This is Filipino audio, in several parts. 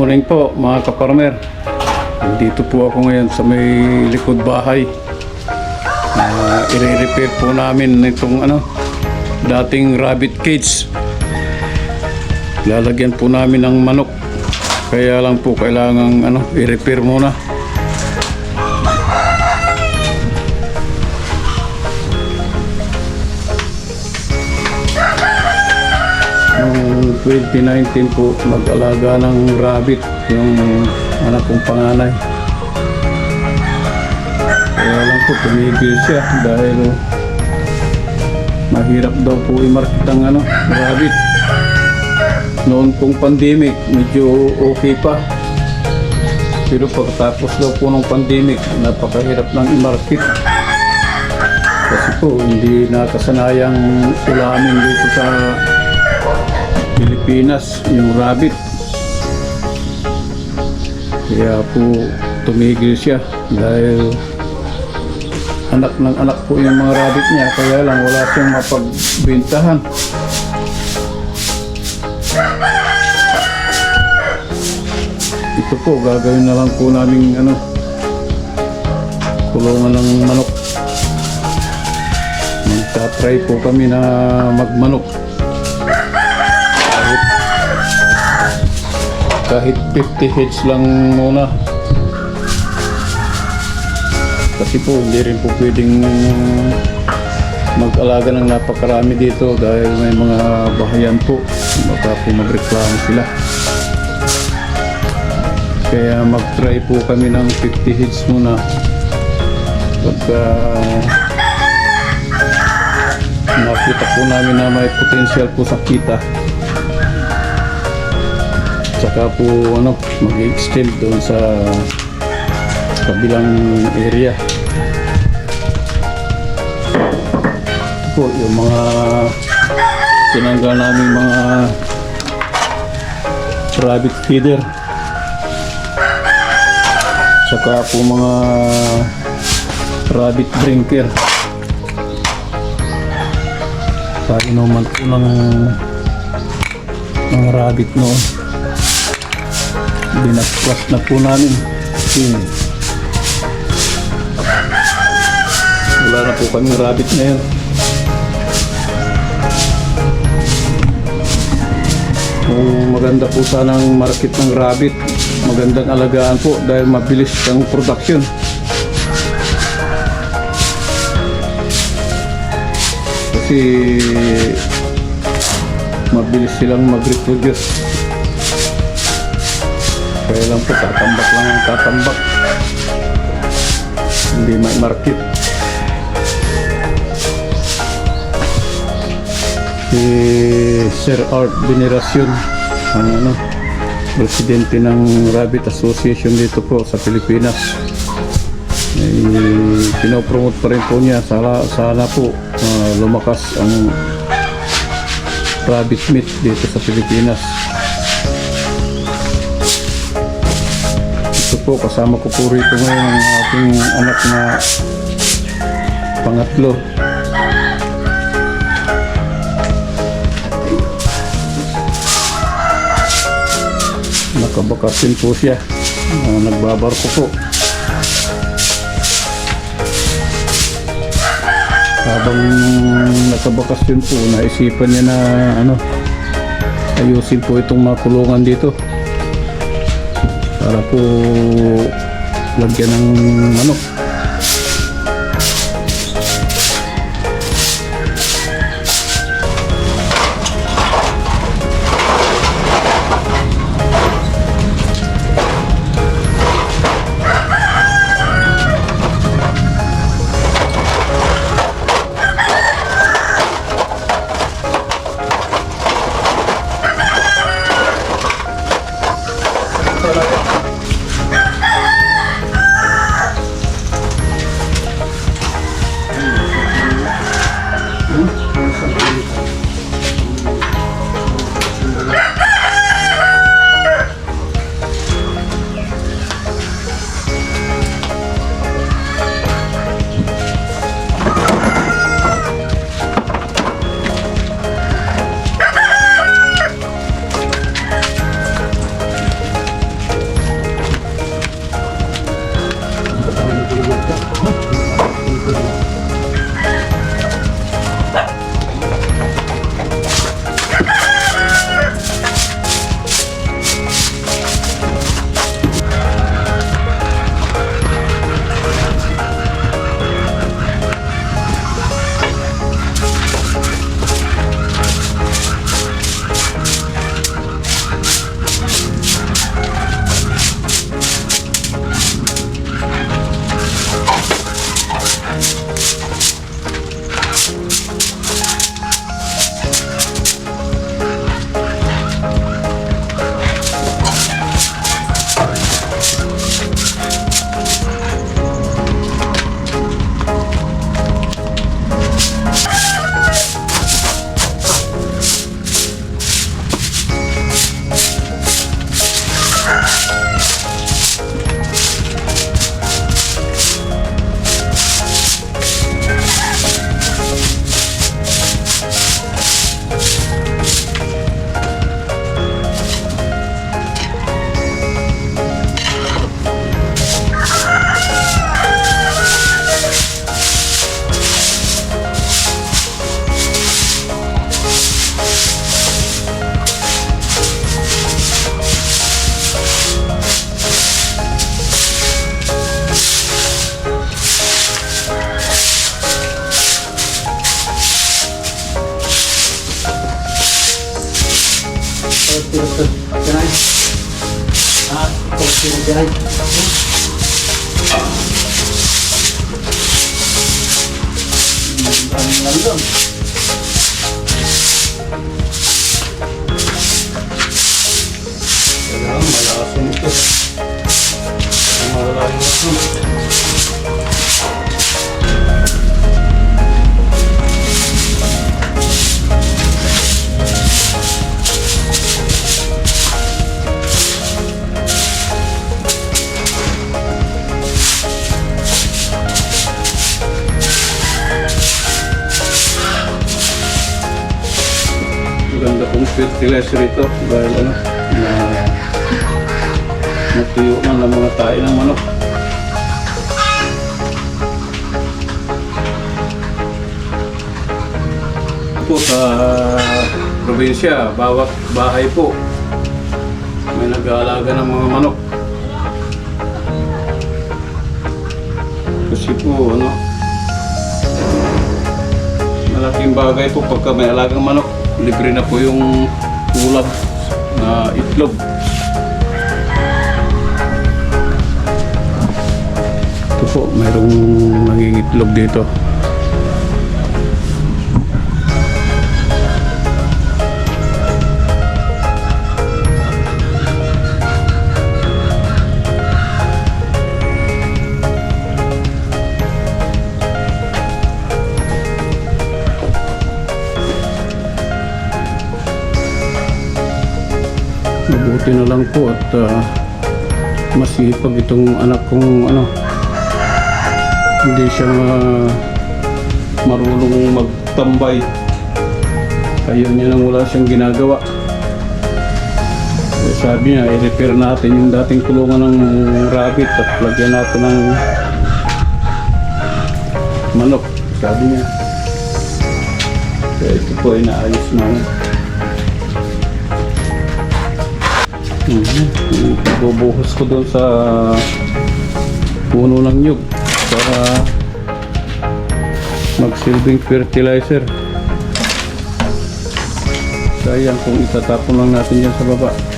morning po mga kaparmer. Dito po ako ngayon sa may likod bahay. Uh, i-repair po namin itong ano, dating rabbit cage. Lalagyan po namin ng manok. Kaya lang po kailangan ano, i-repair muna. 2019 po, mag-alaga ng rabbit yung anak kong panganay. Kaya lang po, tumigil siya dahil mahirap daw po i-market ang ano, rabbit. Noon pong pandemic, medyo okay pa. Pero pagkatapos daw po ng pandemic, napakahirap ng i-market. Kasi po, hindi nakasanayang ulamin dito sa Pilipinas, yung rabbit. Kaya po tumigil siya dahil anak ng anak po yung mga rabbit niya kaya lang wala siyang mapagbintahan. Ito po, gagawin na lang po namin ano, kulungan ng manok. Magta-try po kami na magmanok. Kahit 50 heads lang muna. Kasi po hindi rin po pwedeng mag-alaga ng napakarami dito dahil may mga bahayan po. Baka po magreklamo sila. Kaya mag-try po kami ng 50 heads muna. Pagka nakita po namin na may potential po sa kita Tsaka po ano, mag-extend doon sa kabilang area. Ito po yung mga tinanggal namin mga rabbit feeder. Tsaka po mga rabbit drinker. Painuman po ng ng rabbit noon binakwas na po namin. Hmm. wala na po kami rabbit ngayon. Kung maganda po sanang market ng rabbit magandang alagaan po dahil mabilis ang production. Kasi mabilis silang mag-reproduce kaya lang po, tatambak lang ang tatambak. Hindi may market. Si Sir Art Veneracion, ang ano, presidente ng Rabbit Association dito po sa Pilipinas. Eh, pinopromote pa rin po niya. Sana, sana po ah, lumakas ang rabbit meat dito sa Pilipinas. Ito po, kasama ko po rito ngayon ang aking anak na pangatlo. Nakabakasin po siya. Uh, nagbabarko po. Habang nakabakasyon po, naisipan niya na ano, ayusin po itong mga kulungan dito para po lagyan ng ano Lang Kailangan malason ito. Ang malayo Maganda pong fertilizer ito dahil ano, na natuyo na ng mga tayo ng manok. Po sa probinsya, bawat bahay po may nag-aalaga ng mga manok. Kasi po, ano, malaking bagay po pagka may alagang manok, libre na po yung ulam na itlog. Ito po, mayroong nangingitlog dito. Mabuti na lang po at ah, masipag itong anak kong ano hindi siya ah, marunong magtambay. Ayaw niya nang wala siyang ginagawa. Eh, sabi niya i-repair natin yung dating kulungan ng rabbit at lagyan natin ng manok. Sabi niya. Kaya ito po inaayos namin Mhm. Bubuhos ko doon sa puno ng nyug para magsilbing fertilizer. Sayang kung itatapon lang natin yan sa baba.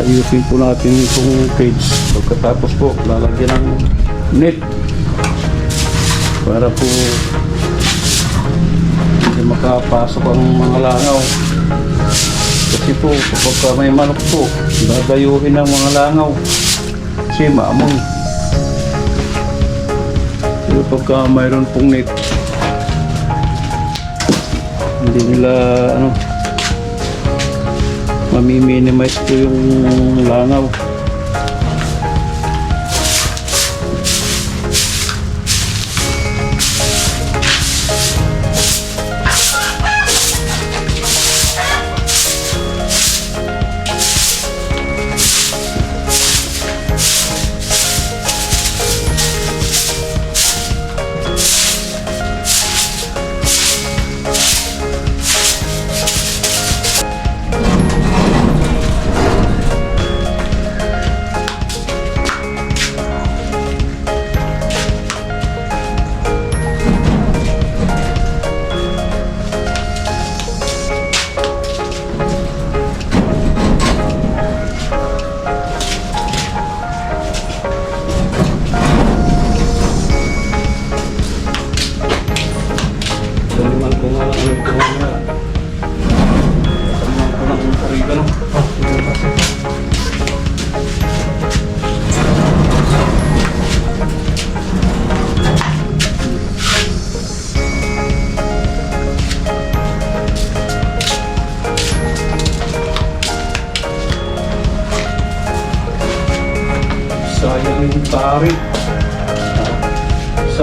Ayusin po natin itong cage pagkatapos po lalagyan ng net para po hindi makapasok ang mga langaw. Kasi po kapag may manok po dadayuhin ang mga langaw. Kasi maamoy. Pero pagka mayroon pong net hindi nila ano mami-minimize po yung langaw.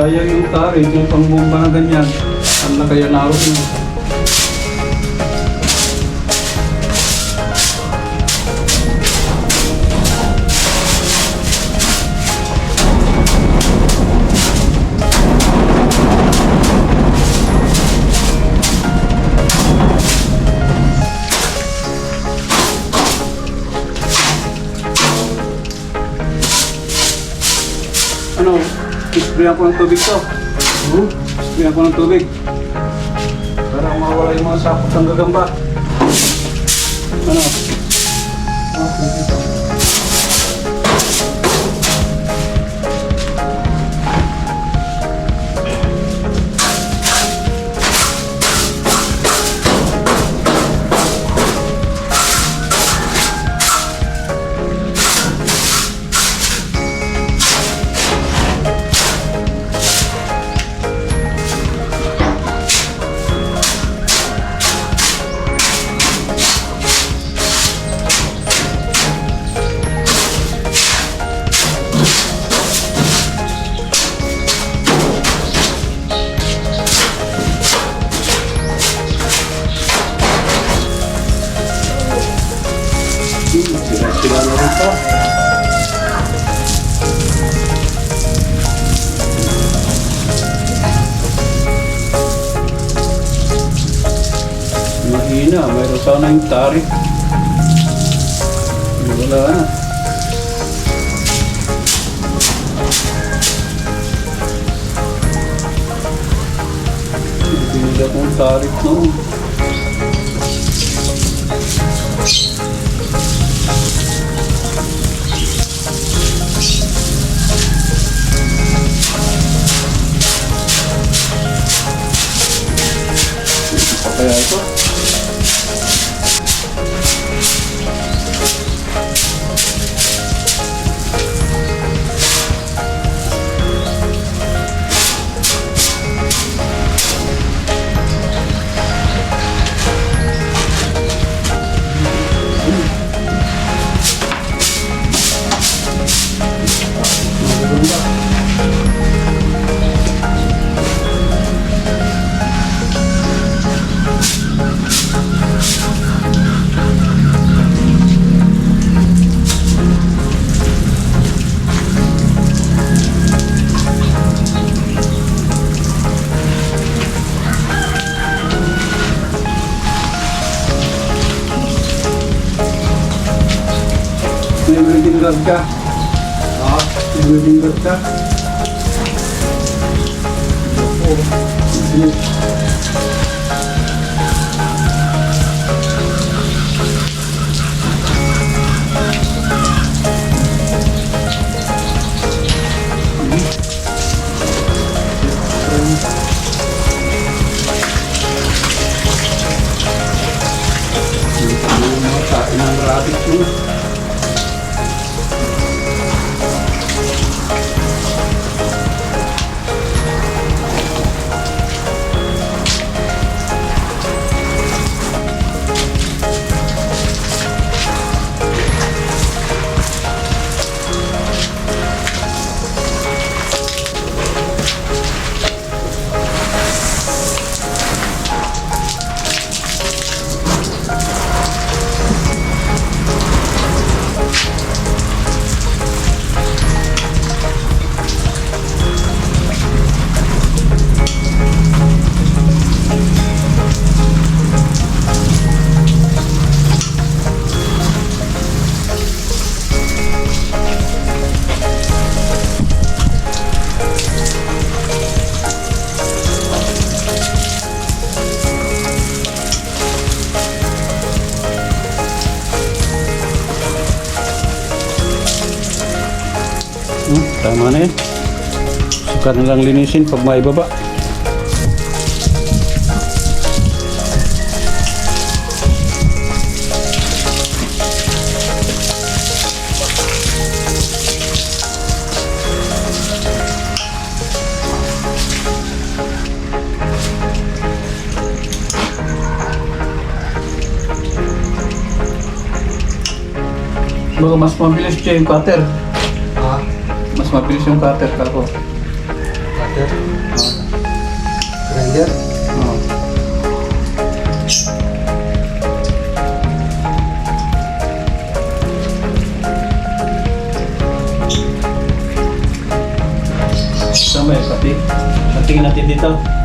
Sayang yung tarik, yung pangbomba na ganyan. Ano na kaya naroon isprayan ko ng tubig to. Hmm? Isprayan ko ng tubig. Para mawala yung mga sapot ng gagamba. Sila-sila na rin to. Mahina, mayroon sana yung tarik. Wala na. Binila kong tarik noon. Wedding guard ka. Ah, wedding guard ka. Yung mga tain ng rabbit mo. Na lang linisin pag may baba. Baka mas mabilis siya yung cutter. ah, Mas mabilis yung cutter kako. Cutter. Ah, grinder. Oh. Sama eh, pati. Patingin natin dito.